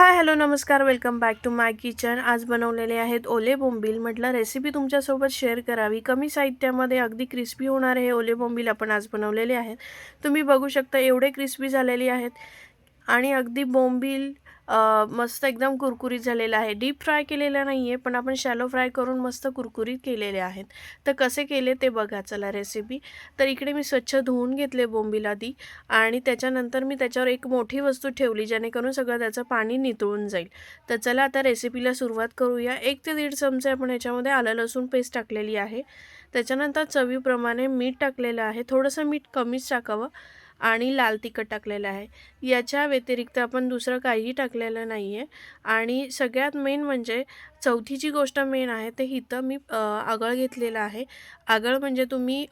हाय hello नमस्कार welcome back to my kitchen. आज बनवलेले आहेत ओले बोंबील. म्हटलं रेसिपी तुमच्यासोबत शेअर करावी. कमी साहित्यामध्ये अगदी क्रिस्पी होणारे हे ओले बोंबील आपण आज बनवलेले आहेत. तुम्ही बघू शकता एवढे क्रिस्पी झालेले आहेत. आणि अगदी बोंबील मस्त एकदम कुरकुरीत झालेलं आहे. डीप फ्राय केलेलं नाही आहे पण आपण शॅलो फ्राय करून मस्त कुरकुरीत केलेले आहेत. तर कसे केले ते बघा चला रेसिपी. तर इकडे मी स्वच्छ धुवून घेतले बोंबीला आधी आणि त्याच्यानंतर मी त्याच्यावर एक मोठी वस्तू ठेवली जेणेकरून सगळं त्याचं पाणी नितळून जाईल. तर चला आता रेसिपीला सुरुवात करूया. एक ते दीड चमचे आपण याच्यामध्ये आलं लसूण पेस्ट टाकलेली आहे. त्याच्यानंतर चवीप्रमाणे मीठ टाकलेलं आहे. थोडंसं मीठ कमीच टाकावं. आणि लाल तिखट टाकलेलं आहे. याच्या व्यतिरिक्त आपण दुसरं काहीही टाकलेलं नाही आहे आणि सगळ्यात मेन म्हणजे चौथी जी गोष्ट मेन आहे ते इथं मी आगळ घेतलेलं आहे. आगळ म्हणजे तुम्ही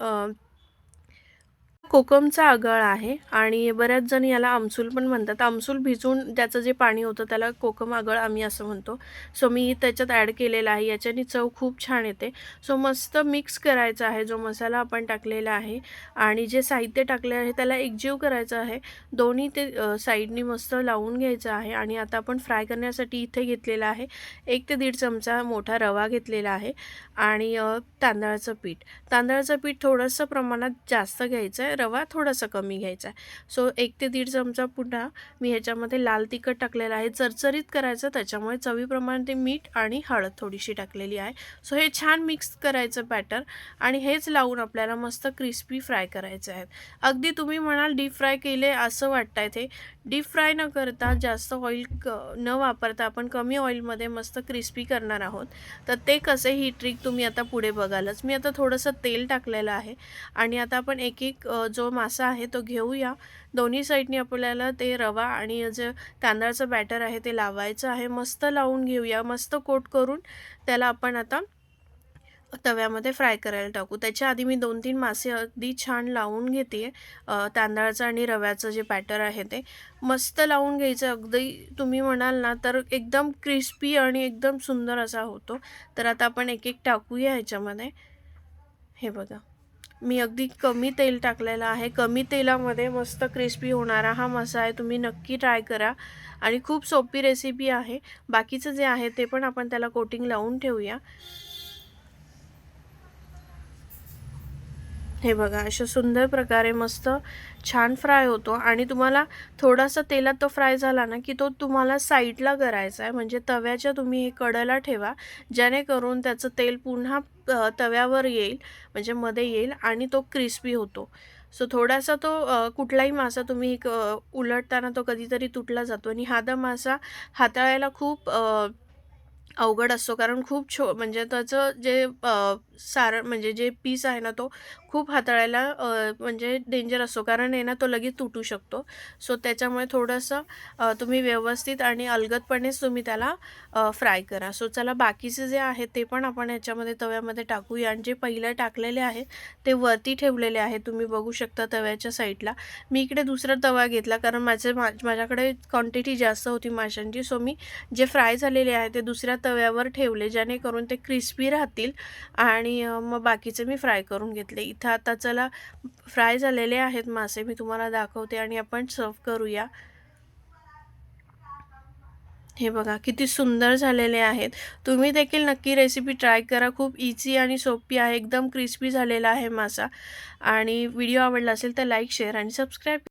कोकमचा आगळ आहे आणि बऱ्याच जण याला आमसूल पण म्हणतात. आमसूल भिजून त्याचं जे पाणी होतं त्याला कोकम आगळ आम्ही असं म्हणतो. सो मी त्याच्यात ॲड केलेला आहे. याच्याने चव खूप छान येते. सो मस्त मिक्स करायचा आहे. जो मसाला आपण टाकलेला आहे आणि जे साहित्य टाकले आहे त्याला एकजीव करायचं आहे. दोन्ही ते साईडनी मस्त लावून घ्यायचं आहे आणि आता आपण फ्राय करण्यासाठी इथे घेतलेला आहे. एक ते दीड चमचा मोठा रवा घेतलेला आहे आणि तांदळाचं पीठ. तांदळाचं पीठ थोडंसं प्रमाणात जास्त घ्यायचं आहे रवा थोडासा कमी घ्यायचा आहे. सो एक ते दीड चमचा पुन्हा मी ह्याच्यामध्ये लाल तिखट टाकलेलं आहे. चरचरीत करायचं त्याच्यामुळे चवीप्रमाणे ते मीठ आणि हळद थोडीशी टाकलेली आहे. सो हे छान मिक्स करायचं बॅटर आणि हेच लावून आपल्याला मस्त क्रिस्पी फ्राय करायचे आहेत. अगदी तुम्ही म्हणाल डीप फ्राय केले असं वाटतंय ते. डीप फ्राय न करता जास्त ऑइल क न वापरता आपण कमी ऑइलमध्ये मस्त क्रिस्पी करणार आहोत. तर ते कसे ही ट्रिक तुम्ही आता पुढे बघालच. मी आता थोडंसं तेल टाकलेलं आहे आणि आता आपण एक एक जो मासा आहे तो घेऊया. दोन्ही साईडनी आपल्याला ते रवा आणि जे तांदळाचं बॅटर आहे ते लावायचं आहे. मस्त लावून घेऊया. मस्त कोट करून त्याला आपण आता तव्यामध्ये फ्राय करायला टाकू. त्याच्या आधी मी दोन तीन मासे अगदी छान लावून घेते. तांदळाचं आणि रव्याचं जे बॅटर आहे ते. मस्त लावून घ्यायचं. अगदी तुम्ही म्हणाल ना तर एकदम क्रिस्पी आणि एकदम सुंदर असा होतो. तर आता आपण एक एक टाकूया ह्याच्यामध्ये. हे बघा. मी अगदी कमी तेल टाकलेलं आहे. कमी तेलामध्ये मस्त क्रिस्पी होणारा हा मसा आहे. तुम्ही नक्की ट्राय करा. आणि खूप सोपी रेसिपी आहे. बाकीचं जे आहे ते पण आपण त्याला कोटिंग लावून ठेवूया. हे बघा अशा सुंदर प्रकारे मस्त छान फ्राय होतो. आणि तुम्हाला थोडासा तेलात तो फ्राय झाला ना की तो तुम्हाला साईडला करायचा आहे. म्हणजे तव्याच्या तुम्ही हे कडेला ठेवा जेणेकरून त्याचं तेल पुन्हा तव्यावर येईल म्हणजे मध्ये येईल आणि तो क्रिस्पी होतो. सो थोडासा तो कुठलाही मासा तुम्ही एक, उलटताना तो कधीतरी तुटला जातो. आणि हा दा मासा हाताळायला खूप अवघड असतो. कारण खूप छो म्हणजे त्याचं जे सार सारण म्हणजे जे पीस आहे ना तो खूप हाताळायला म्हणजे डेंजर असतो. कारण आहे ना तो लगेच तुटू शकतो. सो त्याच्यामुळे थोडंसं तुम्ही व्यवस्थित आणि अलगदपणेच तुम्ही त्याला फ्राय करा. सो चला बाकीचे जे आहे ते पण आपण ह्याच्यामध्ये तव्यामध्ये टाकूया. आणि जे पहिलं टाकलेले आहे ते वरती ठेवलेले आहे तुम्ही बघू शकता तव्याच्या साईडला मी इकडे दुसरा तवा घेतला. कारण माझे मा माझ्याकडे क्वांटिटी जास्त होती माशांची. सो मी जे फ्राय झालेले आहे ते दुसऱ्या तव्यावर ठेवले. जेणेकरून ते क्रिस्पी राहतील. आणि मग बाकीचे मी फ्राय करून घेतले. इथं आता चला फ्राय झालेले आहेत मासे मी तुम्हाला दाखवते आणि आपण सर्व करूया. हे बघा किती सुंदर झालेले आहेत. तुम्ही देखील नक्की रेसिपी ट्राय करा. खूप इझी आणि सोपी आहे. एकदम क्रिस्पी झालेला आहे मासा. आणि व्हिडिओ आवडला असेल तर लाईक शेअर आणि सबस्क्राईब